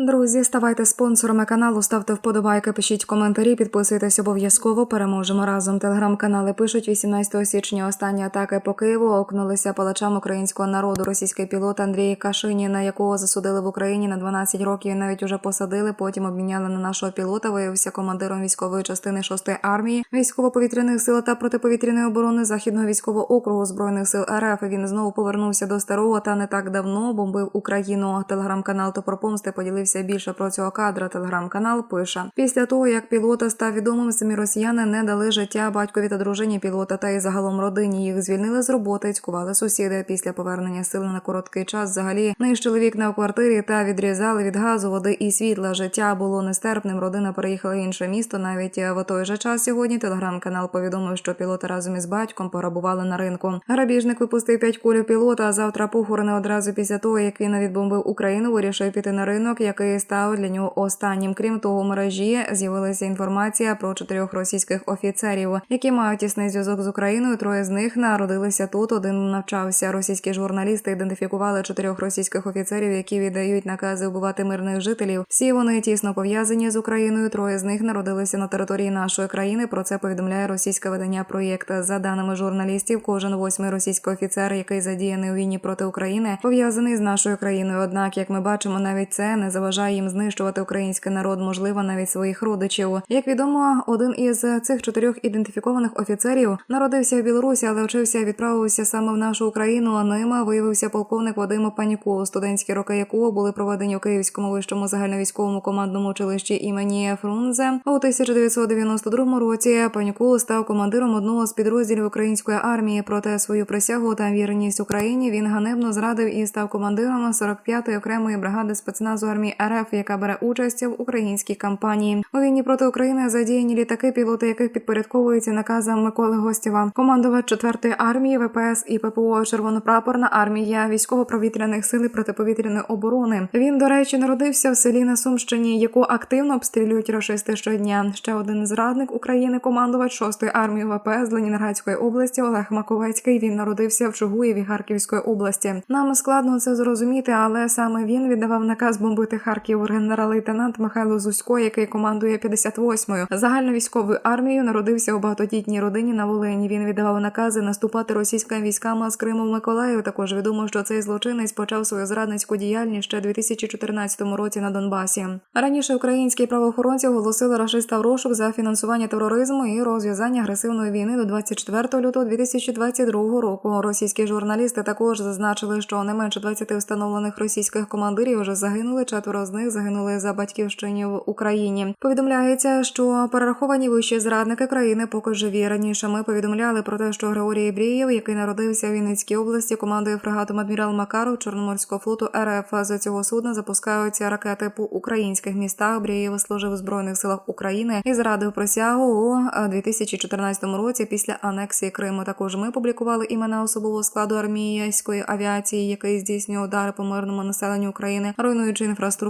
Друзі, ставайте спонсорами каналу, ставте вподобайки, пишіть коментарі, підписуйтесь обов'язково. Переможемо разом. Телеграм-канали пишуть 18 січня. Останні атаки по Києву окнулися палачам українського народу. Російський пілот Андрій Кашиніна, якого засудили в Україні на 12 років, і навіть уже посадили. Потім обміняли на нашого пілота. Виявився командиром військової частини 6-ї армії військово-повітряних сил та протиповітряної оборони західного військового округу збройних сил РФ. Він знову повернувся до старого та не так давно бомбив Україну. Телеграм-канал Топорпомсти поділився більше про цього кадра. Телеграм-канал пише після того, як пілота став відомим, самі росіяни не дали життя батькові та дружині пілота та й загалом родині. Їх звільнили з роботи, цькували сусіди. Після повернення сили на короткий час взагалі нищили вікна в квартирі та відрізали від газу, води і світла. Життя було нестерпним. Родина переїхала в інше місто. Навіть в той же час сьогодні телеграм-канал повідомив, що пілота разом із батьком пограбували на ринку. Грабіжник випустив п'ять куль пілота. А завтра похорони одразу після того, як він відбомбив Україну, вирішив піти на ринок, який став для нього останнім. Крім того, у мережі з'явилася інформація про чотирьох російських офіцерів, які мають тісний зв'язок з Україною. Троє з них народилися тут. Один навчався. Російські журналісти ідентифікували чотирьох російських офіцерів, які віддають накази вбивати мирних жителів. Всі вони тісно пов'язані з Україною. Троє з них народилися на території нашої країни. Про це повідомляє російське видання проєкт. За даними журналістів, кожен восьмий російський офіцер, який задіяний у війні проти України, пов'язаний з нашою країною. Однак, як ми бачимо, навіть це не заважає їм знищувати український народ, можливо, навіть своїх родичів. Як відомо, один із цих чотирьох ідентифікованих офіцерів народився в Білорусі, але вчився відправився саме в нашу Україну. А ними виявився полковник Вадим Паніков, студентські роки якого були проведені у Київському вищому загальновійськовому командному училищі імені Фрунзе. У 1992 році Паніков став командиром одного з підрозділів української армії. Проте свою присягу та вірність Україні він ганебно зрадив і став командиром 45-ї окремої бригади спецназу армії РФ, яка бере участь в українській кампанії. У війні проти України задіяні літаки, пілоти яких підпорядковуються наказам Миколи Гостєва. Командувач 4-ї армії ВПС і ППО Червонопрапорна армія військово-провітряних сил протиповітряної оборони. Він, до речі, народився в селі на Сумщині, яку активно обстрілюють рашисти щодня. Ще один зрадник України, командувач 6-ї армії ВПС Ленінградської області Олег Маковецький. Він народився в Чугуєві Харківської області. Нам складно це зрозуміти, але саме він віддавав наказ бомбити Харків. Генерал-лейтенант Михайло Зусько, який командує 58-ю загальновійськовою армією, народився у багатодітній родині на Волині. Він віддавав накази наступати російським військам з Криму в Миколаїв. Також відомо, що цей злочинець почав свою зрадницьку діяльність ще у 2014 році на Донбасі. Раніше українські правоохоронці оголосили рашиста в розшук за фінансування тероризму і розв'язання агресивної війни до 24 лютого 2022 року. Російські журналісти також зазначили, що не менше 20 встановлених російських командирів вже загинули. Четверо з них загинули за батьківщині в Україні. Повідомляється, що перераховані вищі зрадники країни поки живі. Раніше ми повідомляли про те, що Григорій Ібрієв, який народився в Вінницькій області, командує фрегатом адмірал Макаров Чорноморського флоту РФ. З цього судна запускаються ракети по українських містах. Брієв служив у збройних силах України і зрадив присягу у 2014 році після анексії Криму. Також ми публікували імена особового складу армійської авіації, який здійснює удари по мирному населенню України, руйнуючи інфраструктуру